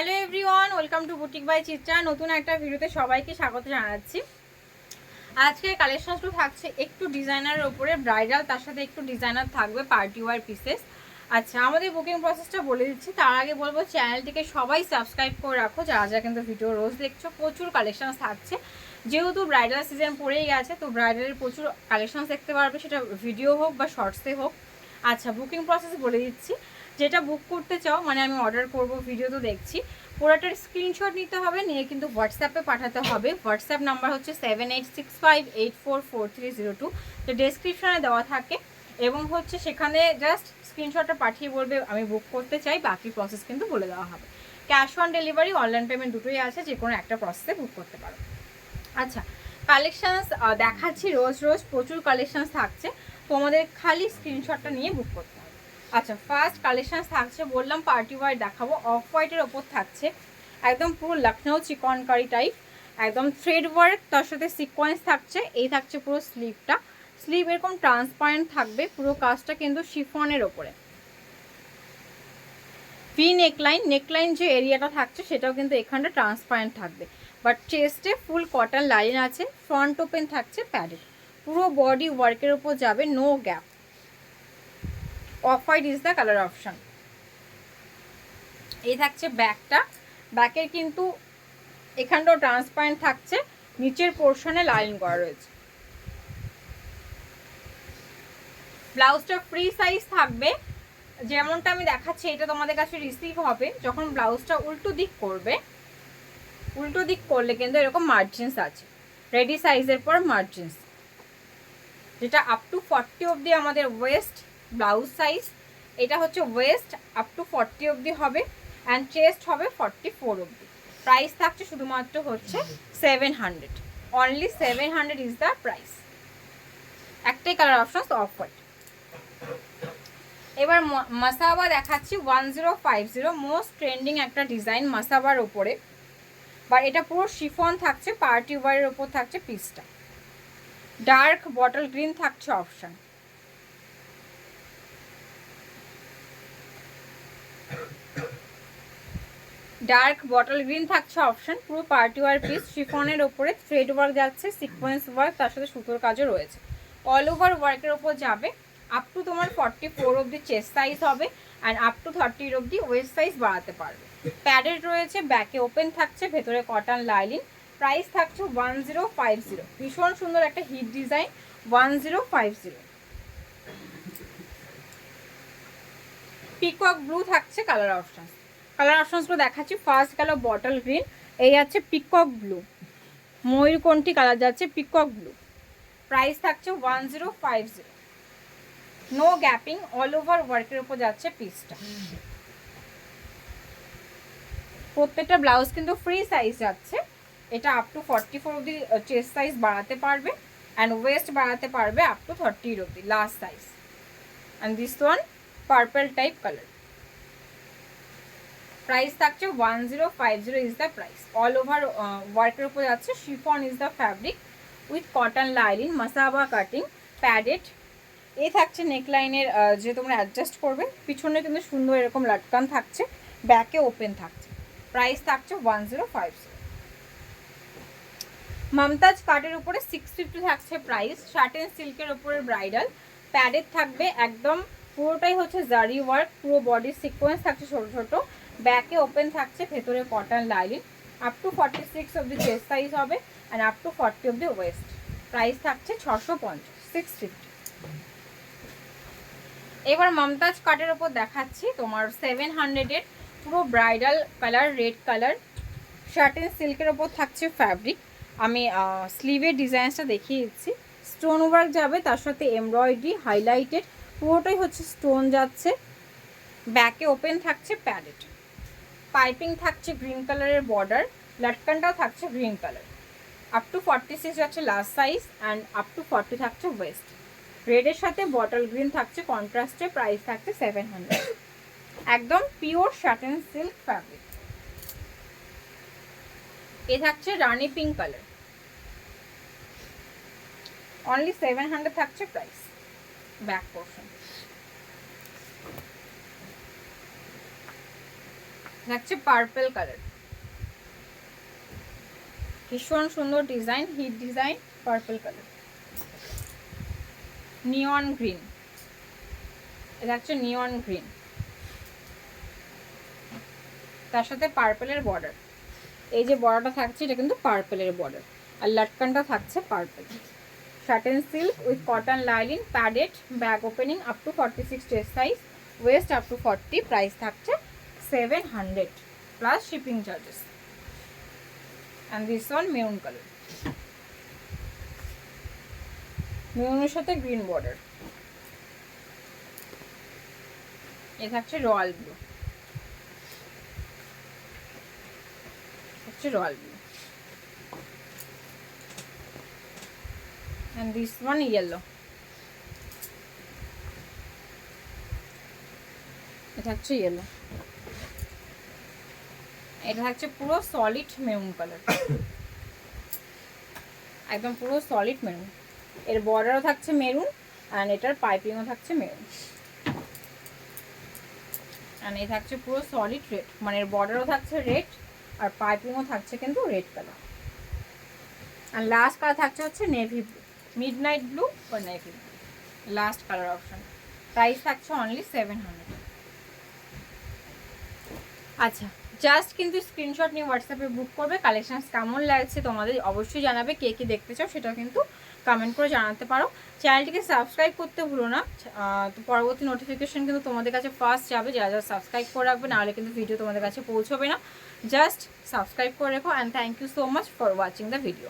Hello everyone welcome to boutique by Chitra নতুন একটা ভিডিওতে সবাইকে স্বাগত জানাচ্ছি। আজকে কালেকশনসগুলো থাকছে একটু ডিজাইনারের ওপরে ব্রাইডাল তার সাথে একটু ডিজাইনার থাকবে পার্টি ওয়ার পিসেস আচ্ছা আমাদের বুকিং প্রসেসটা বলে দিচ্ছি, তার আগে বলব চ্যানেলটিকে সবাই সাবস্ক্রাইব করে রাখো, যারা যা কিন্তু ভিডিও রোজ দেখছ, প্রচুর কালেকশন থাকছে। যেহেতু ব্রাইডাল সিজন পড়েই গেছে, তো ব্রাইডালের প্রচুর কালেকশন দেখতে পারবে, সেটা ভিডিও হোক বা শর্টসে হোক। আচ্ছা বুকিং প্রসেস বলে দিচ্ছি। যেটা বুক করতে চাও মানে আমি অর্ডার করব ভিডিও তো দেখছি, পুরোটার স্ক্রিনশট নিতে হবে, নিয়ে কিন্তু হোয়াটসঅ্যাপে পাঠাতে হবে। হোয়াটসঅ্যাপ নাম্বার হচ্ছে seven eight six five eight four four three zero two তো ডেসক্রিপশনে দেওয়া থাকে, এবং হচ্ছে সেখানে জাস্ট স্ক্রিনশটটা পাঠিয়ে বলবে, আমি বুক করতে চাই, বাকি প্রসেস কিন্তু বলে দেওয়া হবে। Cash on delivery online payment দুটোই আছে, যে কোনো একটা প্রসেসে বুক করতে পারো। আচ্ছা কালেকশানস দেখাচ্ছি, রোজ রোজ প্রচুর কালেকশানস থাকছে। তোমাদের খালি স্ক্রিনশটটা নিয়ে বুক করতে আচ্ছা ফার্স্ট কালেকশানস থাকছে, বললাম পার্টি ওয়ার দেখাবো। অফ হোয়াইটের ওপর থাকছে। একদম পুরো লখনৌ চিকনকারি টাইপ একদম থ্রেড ওয়ার্ক তার সাথে সিকোয়েন্স থাকছে। এই থাকছে পুরো স্লিভটা স্লিভ এরকম ট্রান্সপারেন্ট থাকবে, পুরো কাজটা কিন্তু শিফনের ওপরে। ভি নেকলাইন নেকলাইন যে এরিয়াটা থাকছে, সেটাও কিন্তু এখানটা ট্রান্সপারেন্ট থাকবে। বাট চেস্টে ফুল কটন লাইন আছে ফ্রন্ট ওপেন থাকছে প্যাডেড পুরো বডি ওয়ার্কের ওপর যাবে no gap of white is the colour option এই থাকছে ব্যাকটা ব্যাকের কিন্তু এখানটাও ট্রান্সপারেন্ট থাকছে, নিচের পোর্শনে লাইন করা রয়েছে। ব্লাউজটা ফ্রি সাইজ থাকবে। যেমনটা আমি দেখাচ্ছি, এটা তোমাদের কাছে রিসিভ হবে। যখন ব্লাউজটা উল্টো দিক করবে, উল্টো দিক করলে কিন্তু এরকম মার্জিনস আছে। রেডি সাইজের পর মার্জিনস যেটা আপ টু ফর্টি অবধি আমাদের ওয়েস্ট ব্লাউজ সাইজ, এটা হচ্ছে ওয়েস্ট আপ টু ফর্টি অবধি হবে অ্যান্ড চেস্ট হবে ফর্টি ফোর অবধি। প্রাইস থাকছে শুধুমাত্র হচ্ছে seven hundred only seven hundred is the price একটাই কালার অপশন অফ হোয়াইট এবার মাসাবা দেখাচ্ছি one zero five zero most trending একটা ডিজাইন মাসাবার ওপরে। বা এটা পুরো শিফন থাকছে পার্টি ওয়ারের ওপর থাকছে পিসটা ডার্ক বটল গ্রিন থাকছে অপশন ডার্ক বটল গ্রিন থাকছে অপশন। পুরো পার্টি ওয়ার পিস শিফনের ওপরে থ্রেড ওয়ার্ক যাচ্ছে, সিকোয়েন্স ওয়ার্ক, তার সাথে সুতোর কাজও রয়েছে। অল ওভার ওয়ার্কের ওপর যাবে। আপ টু তোমার ফর্টি ফোর অবধি চেস্ট সাইজ হবে অ্যান্ড আপ টু থার্টির অবধি ওয়েস্ট সাইজ বাড়াতে পারবে। প্যাডেড রয়েছে, ব্যাকে ওপেন থাকছে, ভেতরে কটন লাইলিন। প্রাইস থাকছে ওয়ান জিরো ফাইভ জিরো। ভীষণ সুন্দর একটা hit design, one zero five zero. Peacock blue থাকছে, কালার অপশন কালার অপশনসগুলো দেখাচ্ছি। ফার্স্ট গেল বটল গ্রিন এই আছে পিকক ব্লু ময়ূরকণ্ঠী কালার যাচ্ছে? পিকক ব্লু প্রাইস থাকছে one zero five zero no gapping all over ওয়ার্কের উপর যাচ্ছে পিসটা প্রত্যেকটা ব্লাউজ কিন্তু ফ্রি সাইজ যাচ্ছে। এটা আপ টু ফর্টি ফোর অব্দি চেস্ট সাইজ বাড়াতে পারবে অ্যান্ড ওয়েস্ট বাড়াতে পারবে আপ টু থার্টির অব্দি last size and this one purple type colour price থাকছে one zero five zero is the price all over ওয়ার্কের উপর যাচ্ছে chiffon is the fabric with cotton lining Masaba cutting padded এ থাকছে নেকলাইনের যে তোমরা অ্যাডজাস্ট করবে, পিছনে কিন্তু সুন্দর এরকম লাটকান থাকছে ব্যাকে ওপেন থাকছে। প্রাইস থাকছে one zero five zero Mumtaz কাটের উপরে সিক্স ফিফটি থাকছে প্রাইস শার্টেন সিল্কের উপরে ব্রাইডাল প্যাডেড থাকবে একদম পুরোটাই হচ্ছে জারি ওয়ার্ক, পুরো বডির সিকোয়েন্স থাকছে ছোট ছোট ব্যাকে ওপেন থাকছে, ভেতরে cotton lining up to forty six অব্দি চেস্ট সাইজ হবে অ্যান্ড আপ টু ফর্টি অব্দি ওয়েস্ট প্রাইস থাকছে ছশো পঞ্চাশ সিক্স ফিফটি এবার মমতাজ কাটের ওপর দেখাচ্ছি, তোমার সেভেন হান্ড্রেডের পুরো bridal colour red colour satin সিল্কের ওপর থাকছে ফ্যাব্রিক আমি স্লিভের ডিজাইনসটা দেখিয়ে দিচ্ছি স্টোন ওয়ার্ক যাবে, তার সাথে এমব্রয়ডারি হাইলাইটেড পুরোটাই হচ্ছে স্টোন যাচ্ছে। ব্যাকে ওপেন থাকছে প্যাডেড পাইপিং থাকছে গ্রিন কালারের বর্ডার লাটকানটাও থাকছে green colour up to forty six যাচ্ছে last size and up to forty থাকছে ওয়েস্ট রেডের সাথে বটল গ্রিন থাকছে কন্ট্রাস্টে প্রাইস থাকছে সেভেন হান্ড্রেড একদম পিওর শার্টেন সিল্ক ফ্যাব্রিক এ থাকছে rani pink colour only seven hundred থাকছে প্রাইস ব্যাক পোর্শন থাকছে পার্পল কালার ভীষণ সুন্দর design hit design purple colour neon green এটা হচ্ছে নিয়ন গ্রিন তার সাথে পার্পেলের বর্ডার এই যে বর্ডারটা থাকছে, এটা কিন্তু পার্পেলের বর্ডার আর লাটকানটা থাকছে purple silk with cotton lining padded back opening up to forty six dress size waist up to forty price থাকছে seven hundred plus shipping charges and this one maroon colour মেরুনের সাথে গ্রিন বর্ডার এ থাকছে royal blue হচ্ছে royal blue and this one, yellow. এটা হচ্ছে yellow এটা হচ্ছে পুরো সলিড মেরুন কালার একদম পুরো সলিড মেরুন এর বর্ডারও থাকছে মেরুন অ্যান্ড এটার পাইপিংও থাকছে মেরুন অ্যান্ড এই থাকছে পুরো সলিড রেড মানে এর বর্ডারও থাকছে রেড আর পাইপিংও থাকছে কিন্তু রেড কালার আর লাস্ট কালার থাকছে হচ্ছে navy blue midnight blue blue last colour option price থাকছে অনলি সেভেন হান্ড্রেড আচ্ছা জাস্ট কিন্তু স্ক্রিনশট নিয়ে হোয়াটসঅ্যাপে বুক করবে। কালেকশান কেমন লাগছে তোমাদের অবশ্যই জানাবে। কে কী দেখতে চাও সেটাও কিন্তু কমেন্ট করে জানাতে পারো। চ্যানেলটিকে সাবস্ক্রাইব করতে ভুলো না। তো পরবর্তী নোটিফিকেশন কিন্তু তোমাদের কাছে ফার্স্ট যাবে। যারা যারা সাবস্ক্রাইব করে রাখবে, নাহলে কিন্তু ভিডিও তোমাদের কাছে পৌঁছবে না। জাস্ট সাবস্ক্রাইব করে রেখো and thank you so much for watching the video